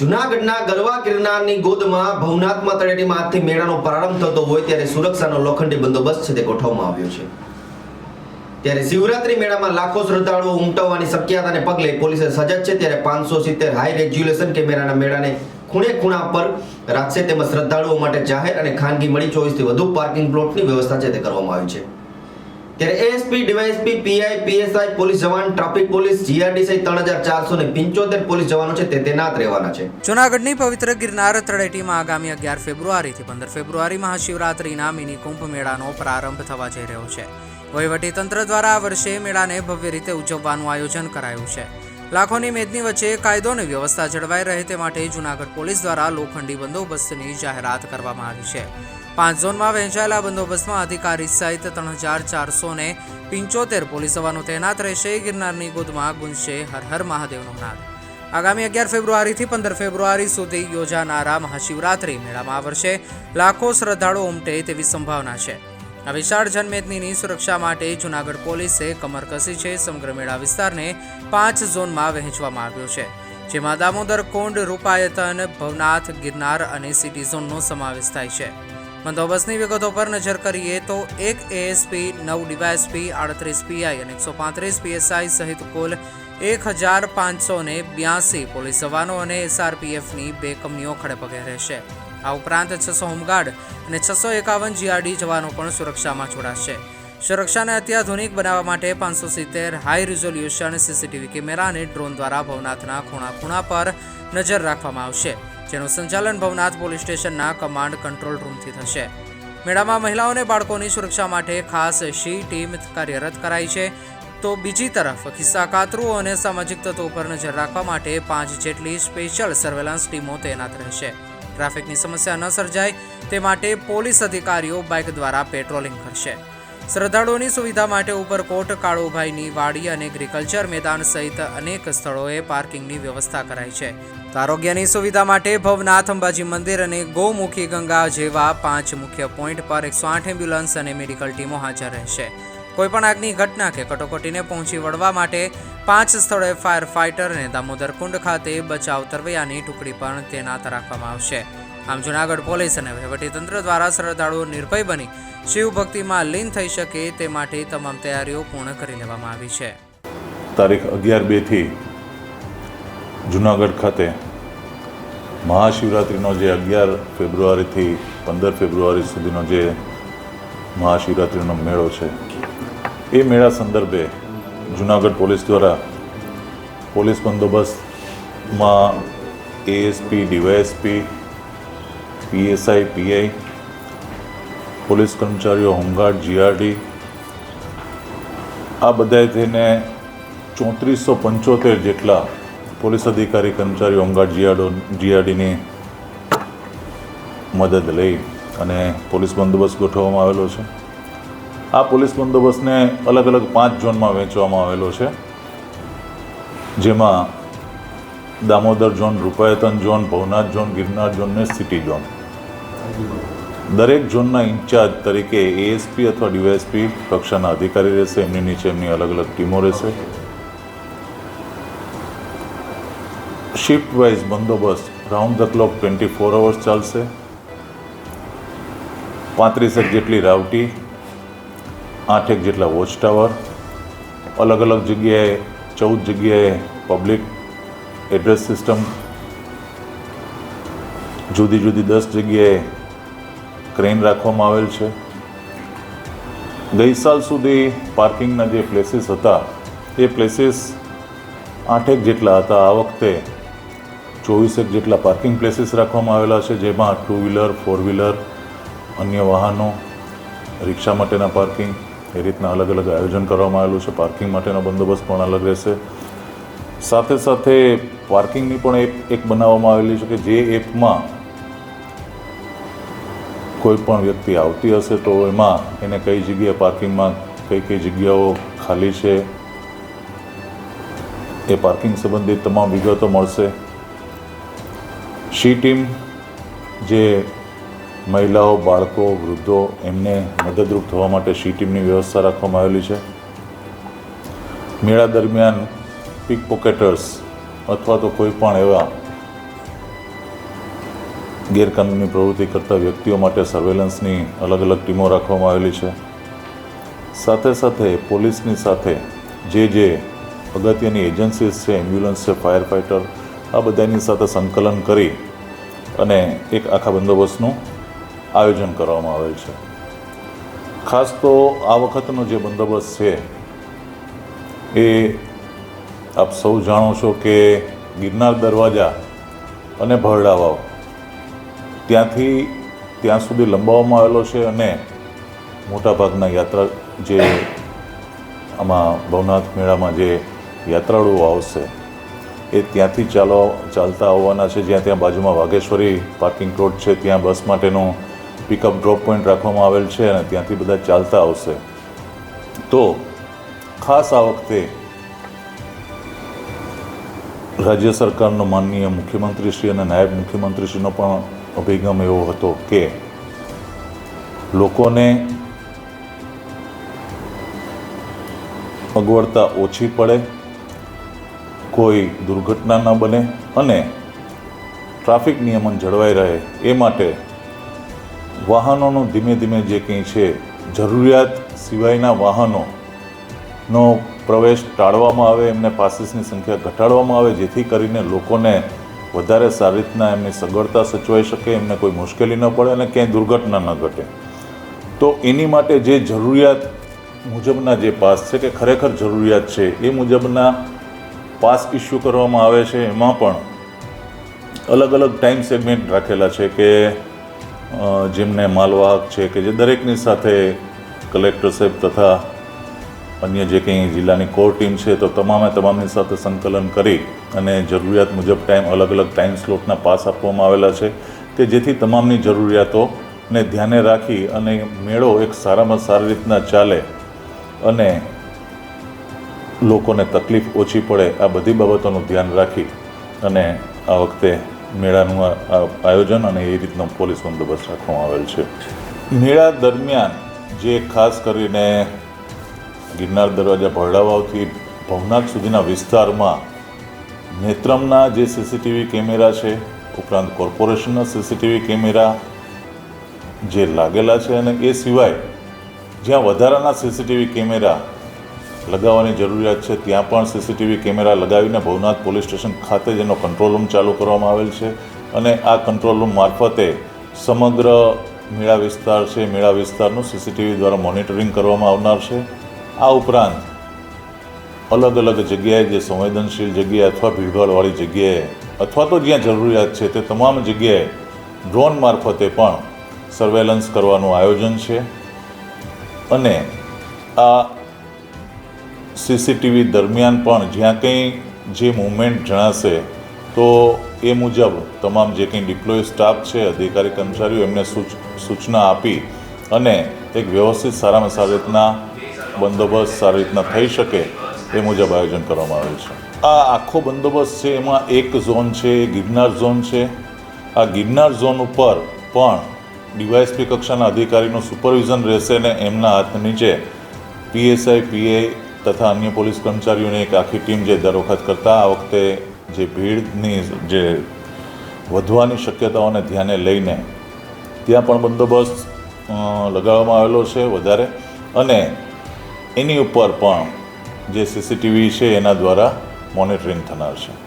જુનાગઢના ગરવા ગિરનારની ગોદમાં ભવનાથમાં તળેટીમાં આજથી મેળાનો પ્રારંભ થતો હોય ત્યારે સુરક્ષાનો લોખંડી બંદોબસ્ત છે તે ગોઠવવામાં આવ્યો છે. ત્યારે શિવરાત્રી મેળામાં લાખો શ્રદ્ધાળુઓ ઉમટવવાની શક્યતાને પગલે પોલીસે સજજ છે ત્યારે પાંચસો સિત્તેર હાઈ રેગ્યુલેશન કેમેરાના મેળાને ખૂણે ખૂણા પર રાખશે તેમજ શ્રદ્ધાળુઓ માટે જાહેર અને ખાનગી મળી ચોવીસથી વધુ પાર્કિંગ પ્લોટની વ્યવસ્થા છે તે કરવામાં આવી છે. ત્યારે ASP DySP PI PSI police જવાન, ટ્રાફિક પોલીસ જીઆરડી સહિત ત્રણ હજાર ચારસો ને પંચોતેર પોલીસ જવાનો છે, તે તૈનાત રહેવાના છે. જૂનાગઢની પવિત્ર ગિરનાર તળેટીમાં આગામી અગિયાર ફેબ્રુઆરીથી પંદર ફેબ્રુઆરી મહાશિવરાત્રિના મિની કુંભ મેળાનો પ્રારંભ થવા જઈ રહ્યો છે. વહીવટીતંત્ર દ્વારા આ વર્ષે મેળાને ભવ્ય રીતે ઉજવવાનું આયોજન કરાયું છે. લાખોની મેદની વચ્ચે કાયદો અને વ્યવસ્થા જળવાઈ રહે તે માટે જૂનાગઢ પોલીસ દ્વારા લોખંડી બંદોબસ્તની જાહેરાત કરવામાં આવી છે. પાંચ ઝોનમાં વહેંચાયેલા બંદોબસ્તમાં અધિકારી સહિત ત્રણ હજાર ચારસો ને પિંચોતેર પોલીસ જવાનો તૈનાત રહેશે. ગિરનારની ગોદમાં ગુંજશે હર હર મહાદેવનો નાદ. આગામી અગિયાર ફેબ્રુઆરીથી પંદર ફેબ્રુઆરી સુધી યોજાનારા મહાશિવરાત્રિ મેળામાં આ વર્ષે લાખો શ્રદ્ધાળુઓ ઉમટે તેવી સંભાવના છે. આ વિશાળ જનમેદનીની સુરક્ષા માટે જૂનાગઢ પોલીસે કમર કસી છે. સમગ્ર મેળા વિસ્તારને પાંચ ઝોનમાં વહેંચવામાં આવ્યો છે. જેમાં દામોદર, કુંડ, રૂપાયતન, ભવનાથ, ગિરનાર અને સિટી ઝોનનો સમાવેશ થાય છે. બંદોબસ્તની વિગતો પર નજર કરીએ તો એક એએસપી નવ ડીવાયએસપી આડત્રીસ પીઆઈ અને એકસો પાંત્રીસ પીએસઆઈ સહિત કુલ એક હજાર પાંચસો ને બ્યાસી પોલીસ જવાનો અને એસઆરપીએફની બે કંપનીઓ ખડેપગે રહેશે. આ ઉપરાંત છસો હોમગાર્ડ અને છસો એકાવન જીઆરડી જવાનો પણ સુરક્ષામાં જોડાશે. સુરક્ષાને અત્યાધુનિક બનાવવા માટે પાંચસો સિત્તેર હાઈ રિઝોલ્યુશન સીસીટીવી કેમેરા અને ડ્રોન દ્વારા ભવનાથના ખૂણા ખૂણા પર નજર રાખવામાં આવશે, જેનું સંચાલન ભવનાથ પોલીસ સ્ટેશનના કમાન્ડ કંટ્રોલ રૂમથી થશે. મેળામાં મહિલાઓને બાળકોની સુરક્ષા માટે ખાસ શી ટીમ કાર્યરત કરાઈ છે? તો બીજી તરફ ખિસ્સા કાતરુઓ અને સામાજિક તત્વો પર નજર રાખવા માટે પાંચ જેટલી સ્પેશિયલ સર્વેલન્સ ટીમો તૈનાત રહેશે. ટ્રાફિકની સમસ્યા ન સર્જાય, તે માટે પોલીસ અધિકારીઓ બાઇક દ્વારા પેટ્રોલિંગ કરશે. શ્રદ્ધાળુઓની સુવિધા માટે ઉપરકોટ કાળુભાઈની વાડી અને એગ્રીકલ્ચર મેદાન સહિત અનેક સ્થળોએ પાર્કિંગની વ્યવસ્થા કરાઈ છે. આરોગ્યની સુવિધા માટે ભવનાથ, અંબાજી મંદિર અને ગૌમુખી ગંગા જેવા પાંચ મુખ્ય પોઈન્ટ પર એકસો આઠ એમ્બ્યુલન્સ અને મેડિકલ ટીમો હાજર રહેશે. કોઈપણ આગની ઘટના કે કટોકટીને પહોંચી વળવા માટે પાંચ સ્થળોએ ફાયર ફાઇટર અને દામોદર કુંડ ખાતે બચાવ તરવૈયાની ટુકડી પણ તૈનાત રાખવામાં આવશે. આમ જૂનાગઢ પોલીસ અને વહીવટીતંત્ર દ્વારા શ્રદ્ધાળુઓ નિર્ભય બની શિવ ભક્તિમાં લીન થઈ શકે તે માટે તમામ તૈયારીઓ પૂર્ણ કરી લેવામાં આવી છે. તારીખ અગિયાર બેથી જુનાગઢ ખાતે મહાશિવરાત્રિનો જે અગિયાર ફેબ્રુઆરીથી પંદર ફેબ્રુઆરી સુધીનો જે મહાશિવરાત્રિનો મેળો છે, એ મેળા સંદર્ભે જુનાગઢ પોલીસ દ્વારા police બંદોબસ્તમાં ASP DySP PSI, PI, police કર્મચારીઓ, હોમગાર્ડ, જીઆરડી, આ બધાએ થઈને ચોત્રીસો પંચોતેર જેટલા પોલીસ અધિકારી કર્મચારી હોમગાર્ડ, જીઆરડો, જીઆરડીની મદદ લઈ અને પોલીસ બંદોબસ્ત ગોઠવવામાં આવેલો છે. આ પોલીસ બંદોબસ્તને અલગ અલગ પાંચ ઝોનમાં વહેંચવામાં આવેલો છે. જેમાં Damodar zone, Rupayatan zone, Bhavnath zone, Girnar zone ને સિટી ઝોન. દરેક ઝોનના ઇન્ચાર્જ તરીકે એએસપી અથવા ડીવાયએસપી કક્ષાના અધિકારી રહેશે. એમની નીચે એમની અલગ અલગ ટીમો રહેશે. શિફ્ટ વાઇઝ બંદોબસ્ત. Round the clock twenty four hours ચાલશે પાંત્રીસેક જેટલી રાવટી આઠેક જેટલા વોચ ટાવર અલગ અલગ જગ્યાએ, ચૌદ જગ્યાએ પબ્લિક એડ્રેસ સિસ્ટમ જુદી જુદી દસ જગ્યાએ ક્રેન રાખવામાં આવેલ છે. ગઈ સાલ સુધી પાર્કિંગના જે પ્લેસીસ હતા, એ પ્લેસીસ આઠેક જેટલા હતા. આ વખતે ચોવીસેક જેટલા પાર્કિંગ પ્લેસીસ રાખવામાં આવેલા છે, જેમાં ટુ વ્હીલર ફોર વ્હીલર અન્ય વાહનો, રિક્ષા માટેના પાર્કિંગ, એ રીતના અલગ અલગ આયોજન કરવામાં આવેલું છે. પાર્કિંગ માટેનો બંદોબસ્ત પણ અલગ રહેશે. સાથે સાથે પાર્કિંગની પણ એપ એક બનાવવામાં આવેલી છે કે જે એપમાં કોઈ પણ વ્યક્તિ આવતી હશે તો એમાં એને કઈ જગ્યાએ પાર્કિંગમાં કઈ કઈ જગ્યાઓ ખાલી છે, એ પાર્કિંગ સંબંધિત તમામ વિગતો મળશે. શી ટીમ જે મહિલાઓ, બાળકો, વૃદ્ધો એમને મદદરૂપ થવા માટે શી ટીમની વ્યવસ્થા રાખવામાં આવેલી છે. મેળા દરમિયાન પિક પોકેટર્સ અથવા તો કોઈ પણ એવા ગેરકાનૂની પ્રવૃત્તિ કરતા વ્યક્તિઓ માટે સર્વેલન્સની અલગ અલગ ટીમો રાખવામાં આવેલી છે. સાથે સાથે પોલીસની સાથે જે જે અગત્યની એજન્સીસ છે એમ્બ્યુલન્સ છે ફાયર ફાઇટર આ બધાની સાથે સંકલન કરી અને એક આખા બંદોબસ્તનું આયોજન કરવામાં આવેલ છે. ખાસ તો આ વખતનો જે બંદોબસ્ત છે, એ આપ સૌ જાણો છો કે ગિરનાર દરવાજા અને ભરડા વાવ ત્યાંથી ત્યાં સુધી લંબાવવામાં આવેલો છે અને મોટાભાગના યાત્રા જે આમાં ભવનાથ મેળામાં જે યાત્રાળુઓ આવશે, એ ત્યાંથી ચાલો, ચાલતા આવવાના છે. જ્યાં ત્યાં બાજુમાં વાઘેશ્વરી પાર્કિંગ પ્લોટ છે, ત્યાં બસ માટેનું પિકઅપ ડ્રોપ પોઈન્ટ રાખવામાં આવેલ છે અને ત્યાંથી બધા ચાલતા આવશે. તો ખાસ આ વખતે રાજ્ય સરકારનો માનનીય મુખ્યમંત્રીશ્રી અને નાયબ મુખ્યમંત્રીશ્રીનો પણ અભિગમ એવો હતો કે લોકોને અગવડતા ઓછી પડે, કોઈ દુર્ઘટના ન બને અને ટ્રાફિક નિયમન જળવાઈ રહે એ માટે વાહનોનું ધીમે ધીમે જે કંઈ છે, જરૂરિયાત સિવાયના વાહનોનો પ્રવેશ ટાળવામાં આવે, એમને પાસીસની સંખ્યા ઘટાડવામાં આવે, જેથી કરીને લોકોને વધારે સારી રીતના એમની સગવડતા સચવાઈ શકે, એમને કોઈ મુશ્કેલી ન પડે અને ક્યાંય દુર્ઘટના ન ઘટે. તો એની માટે જે જરૂરિયાત મુજબના જે પાસ છે, કે ખરેખર જરૂરિયાત છે, એ મુજબના પાસ ઇસ્યુ કરવામાં આવે છે, એમાં પણ અલગ અલગ ટાઈમ સેગમેન્ટ રાખેલા છે, કે જેમને માલવાહક છે, કે જે દરેકની સાથે કલેક્ટર સાહેબ તથા અન્ય જે કંઈ જિલ્લાની કોર ટીમ છે, તો તમામે તમામની સાથે સંકલન કરી અને જરૂરિયાત મુજબ ટાઈમ, અલગ અલગ ટાઈમ સ્લોટના પાસ આપવામાં આવેલા છે. કે જેથી તમામની જરૂરિયાતોને ધ્યાને રાખી અને મેળો એક સારામાં સારી રીતના ચાલે અને લોકોને તકલીફ ઓછી પડે, આ બધી બાબતોનું ધ્યાન રાખી અને આ વખતે મેળાનું આયોજન અને એ રીતનો પોલીસ બંદોબસ્ત રાખવામાં આવેલ છે. મેળા દરમિયાન જે ખાસ કરીને ગિરનાર દરવાજા ભરડાવાવથી ભવનાથ સુધીના વિસ્તારમાં નેત્રમના જે સીસીટીવી કેમેરા છે, ઉપરાંત કોર્પોરેશનના સીસીટીવી કેમેરા જે લાગેલા છે અને એ સિવાય જ્યાં વધારાના સીસીટીવી કેમેરા લગાવવાની જરૂરિયાત છે, ત્યાં પણ સીસીટીવી કેમેરા લગાવીને ભવનાથ પોલીસ સ્ટેશન ખાતે જેનો કંટ્રોલ રૂમ ચાલુ કરવામાં આવેલ છે અને આ કંટ્રોલ રૂમ મારફતે સમગ્ર મેળા વિસ્તાર છે, મેળા વિસ્તારનું સીસીટીવી દ્વારા મોનિટરિંગ કરવામાં આવનાર છે. આ ઉપરાંત અલગ અલગ જગ્યાએ જે સંવેદનશીલ જગ્યાએ અથવા ભીડભાડવાળી જગ્યાએ અથવા તો જ્યાં જરૂરિયાત છે તે તમામ જગ્યાએ ડ્રોન મારફતે પણ સર્વેલન્સ કરવાનું આયોજન છે. અને આ સીસીટીવી દરમિયાન પણ જ્યાં કંઈ જે મુવમેન્ટ જણાશે તો એ મુજબ તમામ જે કંઈ ડિપ્લોય સ્ટાફ છે, અધિકારી કર્મચારીઓ એમને સૂચ, સૂચના આપી અને એક વ્યવસ્થિત સારામાં સારી રીતના બંદોબસ્ત સારી રીતના થઈ શકે એ મુજબ આયોજન કરવામાં આવ્યું છે. આ આખો બંદોબસ્ત છે, એમાં એક ઝોન છે, ગિરનાર ઝોન છે. આ ગિરનાર ઝોન ઉપર પણ ડીવાયએસપી કક્ષાના અધિકારીનું સુપરવિઝન રહેશે ને એમના હાથ નીચે પીએસઆઈ પીઆઈ તથા અન્ય પોલીસ કર્મચારીઓની એક આખી ટીમ જે દર વખત કરતા, આ વખતે જે ભીડની જે વધવાની શક્યતાઓને ધ્યાને લઈને ત્યાં પણ બંદોબસ્ત લગાવવામાં આવેલો છે વધારે. અને એની ઉપર પણ જે સીસીટીવી છે એના દ્વારા મોનિટરિંગ થનાર છે.